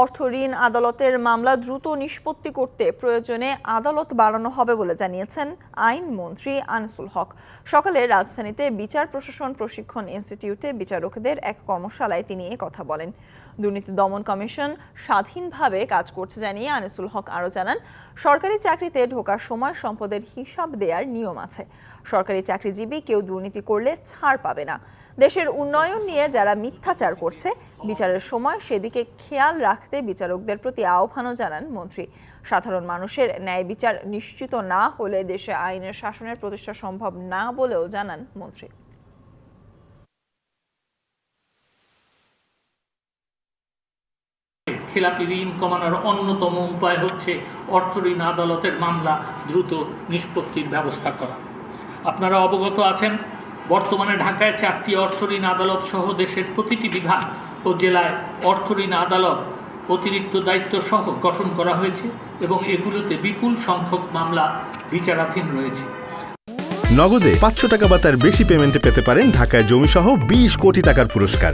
অর্থ ঋণ আদালতের মামলা দ্রুত নিষ্পত্তি করতে প্রয়োজনে আদালত বাড়ানো হবে বলে জানিয়েছেন আইনমন্ত্রী আনিসুল হক। সকালে রাজধানীতে বিচার প্রশাসন প্রশিক্ষণ ইনস্টিটিউটে বিচারকদের এক কর্মশালায় তিনি কথা বলেন। দুর্নীতি দমন কমিশন স্বাধীনভাবে কাজ করছে জানিয়ে আনিসুল হক আরও জানান, সরকারি চাকরিতে ঢোকার সময় সম্পদের হিসাব দেওয়ার নিয়ম আছে। সরকারি চাকরিজীবী কেউ দুর্নীতি করলে ছাড় পাবে না। দেশের উন্নয়ন নিয়ে যারা মিথ্যাচার করছে বিচারের সময় সেদিকে খেয়াল রাখতে বিচারকদের প্রতি আহ্বানও জানান মন্ত্রী। সাধারণ মানুষের ন্যায় বিচার নিশ্চিত না হলে দেশে আইনের শাসনের প্রতিষ্ঠা সম্ভব না বলেও জানান মন্ত্রী। খেলাপি ঋণ কমানোর অন্যতম উপায় হচ্ছে অর্থ ঋণ আদালতের মামলা দ্রুত নিষ্পত্তির ব্যবস্থা করা। আপনারা অবগত আছেন, বর্তমানে ঢাকায় চারটি অর্থ ঋণ আদালত সহ দেশের প্রতিটি বিভাগ ও জেলায় অর্থঋণ আদালত অতিরিক্ত দায়িত্ব সহ গঠন করা হয়েছে এবং এগুলোতে বিপুল সংখ্যক মামলা বিচারাধীন রয়েছে। নগদে পাঁচশো টাকা বা তার বেশি পেমেন্টে পেতে পারেন ঢাকায় জমিসহ বিশ কোটি টাকার পুরস্কার।